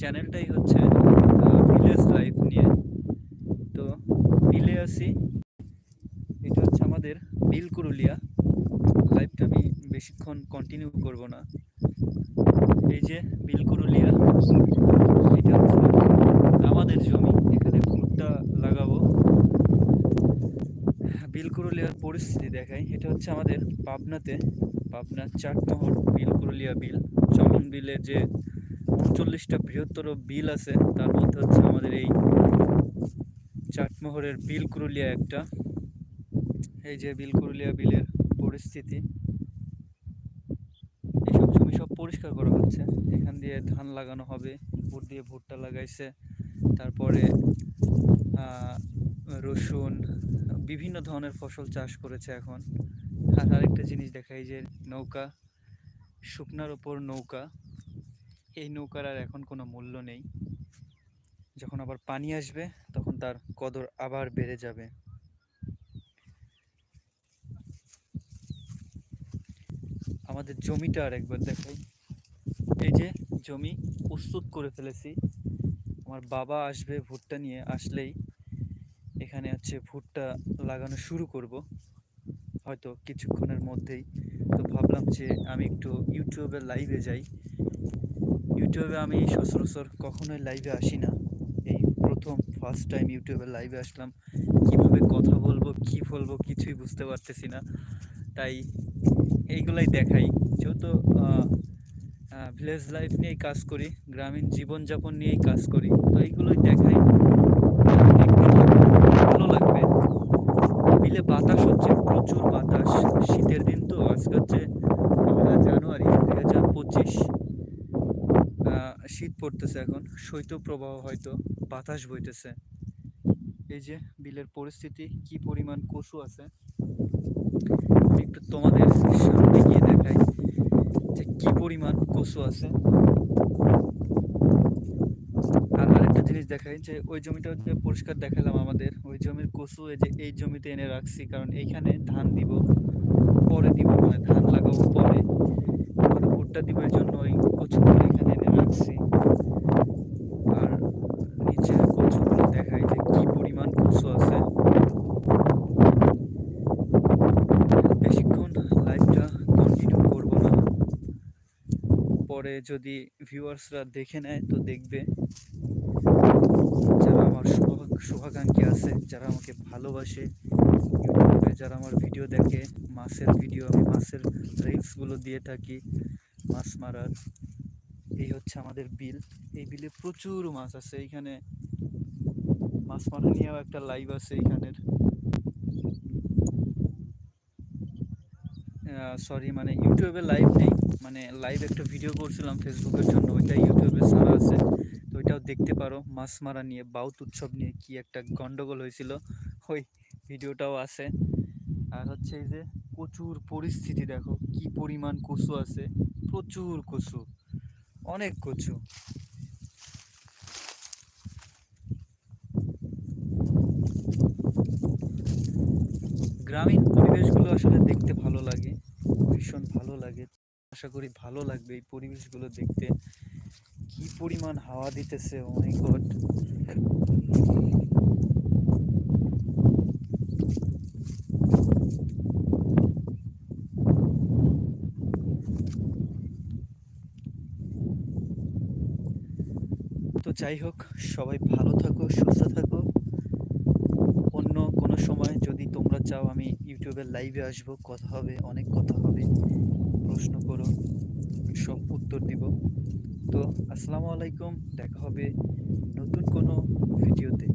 চ্যানেলটাই হচ্ছে village life নিয়ে। তো বিলে আছি এটা হচ্ছে আমাদের বিল কুরুলিয়া। লাইভটা আমি বেশিক্ষণ কন্টিনিউ করব না। এই যে বিল কুরুলিয়া, এটা হচ্ছে আমাদের জমি। এখানে ভুট্টা লাগাবো। বিল বিলকুরুলিয়ার পরিস্থিতি দেখাই। এটা হচ্ছে আমাদের পাবনাতে, পাবনার চাটমোহর বিলকুরুলিয়া বিল। চলন বিলের যে উনচল্লিশটা বৃহত্তর বিল আছে। তার মধ্যে হচ্ছে আমাদের এই চাটমোহরের বিলকুরুলিয়া একটা। এই যে বিলকুরুলিয়া বিলের পরিস্থিতি। এইসব জমি সব পরিষ্কার করা হচ্ছে। এখান দিয়ে ধান লাগানো হবে, উপর দিয়ে ভুট্টা লাগাইছে। তারপরে রসুন, বিভিন্ন ধরনের ফসল চাষ করেছে এখন। আর আরেকটা জিনিস দেখাই যে নৌকা, শুকনার ওপর নৌকা। এই নৌকার আর এখন কোনো মূল্য নেই। যখন আবার পানি আসবে, তখন তার কদর আবার বেড়ে যাবে। আমাদের জমিটা আর একবার দেখাই এই যে জমি প্রস্তুত করে ফেলেছি। আমার বাবা আসবে ভুট্টা নিয়ে, আসলেই এখানে হচ্ছে ভুট্টা লাগানো শুরু করব। হয়তো কিছুক্ষণের মধ্যেই। তো ভাবলাম যে আমি একটু ইউটিউবে লাইভে যাই। ইউটিউবে আমি সচরাচর কখনোই লাইভে আসি না। এই প্রথম ফার্স্ট টাইম ইউটিউবে লাইভে আসলাম। কীভাবে কথা বলব, কি বলব কিছুই বুঝতে পারতেছি না। তাই এইগুলাই দেখাই। যেহেতু ভিলেজ লাইফ নিয়েই কাজ করি, গ্রামীণ জীবনযাপন নিয়েই কাজ করি, তো এইগুলোই দেখাই। ভালো লাগবে। বিলে বাতাস হচ্ছে, প্রচুর বাতাস। শীতের দিন তো, আজকে হচ্ছে পড়তেছে এখন। শৈত্যপ্রবাহ হয়তো বাতাস বইতেছে। এই যে বিলের পরিস্থিতি, কি পরিমাণ কচু আছে? একটু তোমাদের সামনে গিয়ে দেখাই যে কি পরিমাণ কচু আছে। আর আরেকটা জিনিস দেখাই যে ওই জমিটা যে পরিষ্কার দেখালাম আমাদের, ওই জমির কচু এই যে এই জমিতে এনে রাখছি, কারণ এইখানে ধান দিব, পরে দিব মানে ধান লাগাবো পরে। ভুট্টা দিব এই জন্য ওই কচুগুলো এখানে এনে রাখছি আর নিচের কচুগুলো দেখাই যে কি পরিমাণ কচু আছে বেশিক্ষণ লাইভটা কন্টিনিউ করব না পরে যদি ভিউয়ার্সরা দেখে নেয়, তো দেখবে যারা আমার শুভা- শুভাকাঙ্ক্ষী আছে, যারা আমাকে ভালোবাসে, ইউটিউবে যারা আমার ভিডিও দেখে মাছের ভিডিও আমি মাছের রিলসগুলো দিয়ে থাকি, মাছ মারার। এই হচ্ছে আমাদের বিল এই বিলে প্রচুর মাছ আছে, এইখানে মাছ মারা নিয়েও একটা লাইভ আছে এইখানের। সরি মানে ইউটিউবে লাইভ নেই। মানে লাইভ একটা ভিডিও করছিলাম ফেসবুকের জন্য, ওইটা ইউটিউবে ছাড়া আছে। তো ওইটাও দেখতে পারো, মাছ মারা নিয়ে, বাউত উৎসব নিয়ে কি একটা গন্ডগোল হয়েছিল। ওই ভিডিওটাও আছে। আর হচ্ছে এই যে প্রচুর পরিস্থিতি, দেখো, কি পরিমাণ কচু আছে। প্রচুর কচু, অনেক কচু। গ্রামীণ পরিবেশগুলো আসলে দেখতে ভালো লাগে। ভীষণ ভালো লাগে। আশা করি ভালো লাগবে এই পরিবেশগুলো দেখতে। কি পরিমাণ হাওয়া দিতেছে oh অনেক গড তো যাই হোক, সবাই ভালো থাকো, সুস্থ থাকো অন্য কোনো সময় যদি তোমরা চাও আমি ইউটিউবের লাইভে আসব, কথা হবে, অনেক কথা হবে। প্রশ্ন করো, সব উত্তর দিব। তো, আসসালামু আলাইকুম, দেখা হবে নতুন কোনো ভিডিওতে